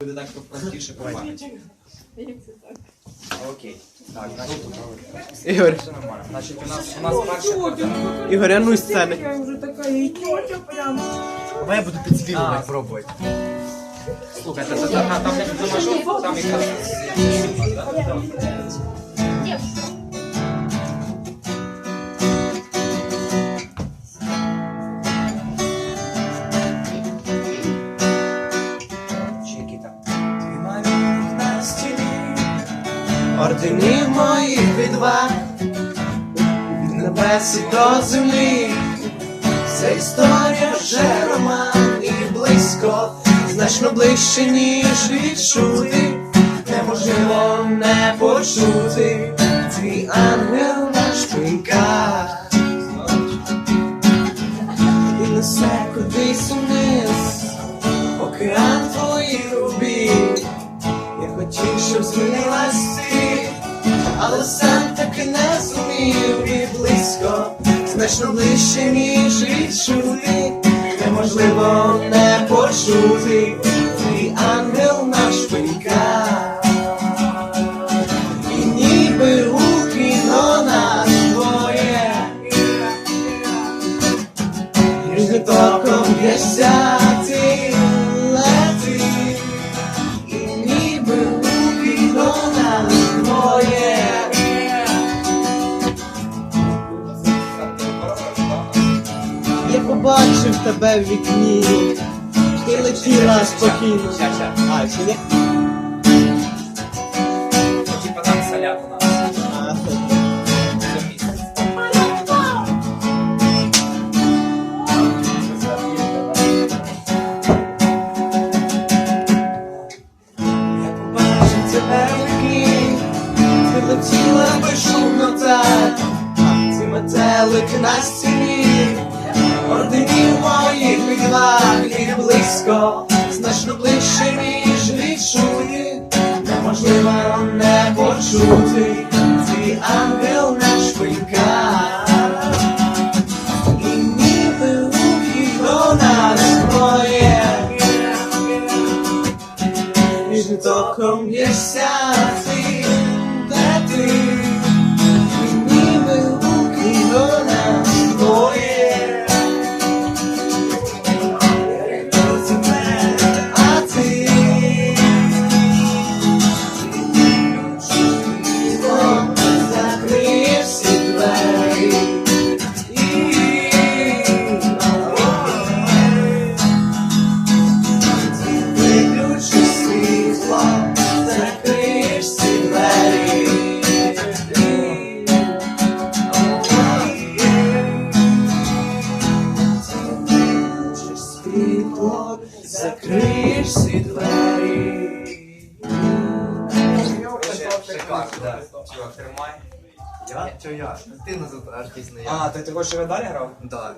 Буде так простіше по пам'яті. Як це так? Окей. Так, значить, Ігор, все нормально. Значить, у нас, у нас перша картина. Ігор, а ну з сцени. Я вже така і тьотя прям. Давай я буду підспівувати, пробувати. Слухайте, це там, там, там, там, там якраз... Чи Орденів моїх відваг від небес і до землі. Ця історія вже роман і близько, значно ближче, ніж відчути. Неможливо не почути твій ангел на шпиньках і несе кудись униз, океан твоїх рубів. Я хотів, щоб змінилась ти, але сам таки не зумів і близько, значно ближче, ніж відчути, неможливо не почути. Твій ангел на шпиньках. І ніби у кіно нас двоє, ніжним током б'єшся побачив тебе в вікні, ти летіла спокійно. А, чи ні? Типа там салят у нас. А, Це місяць. Побачив тебе в вікні, ти летіла безшумно так, ці метелики на стіні, орденів моїх відваг і близько, значно ближче, ніж відчути, неможливо не почути, твій ангел на шпиньках, і ніби у кіно нас двоє. Ніжним током б'єшся світло, закриєш всі двері. Шикарно, да. Чувак, тримай. Я? Чо я? Ти на артист не я. А, ти, ти хочеш, щоб я далі грав? Да.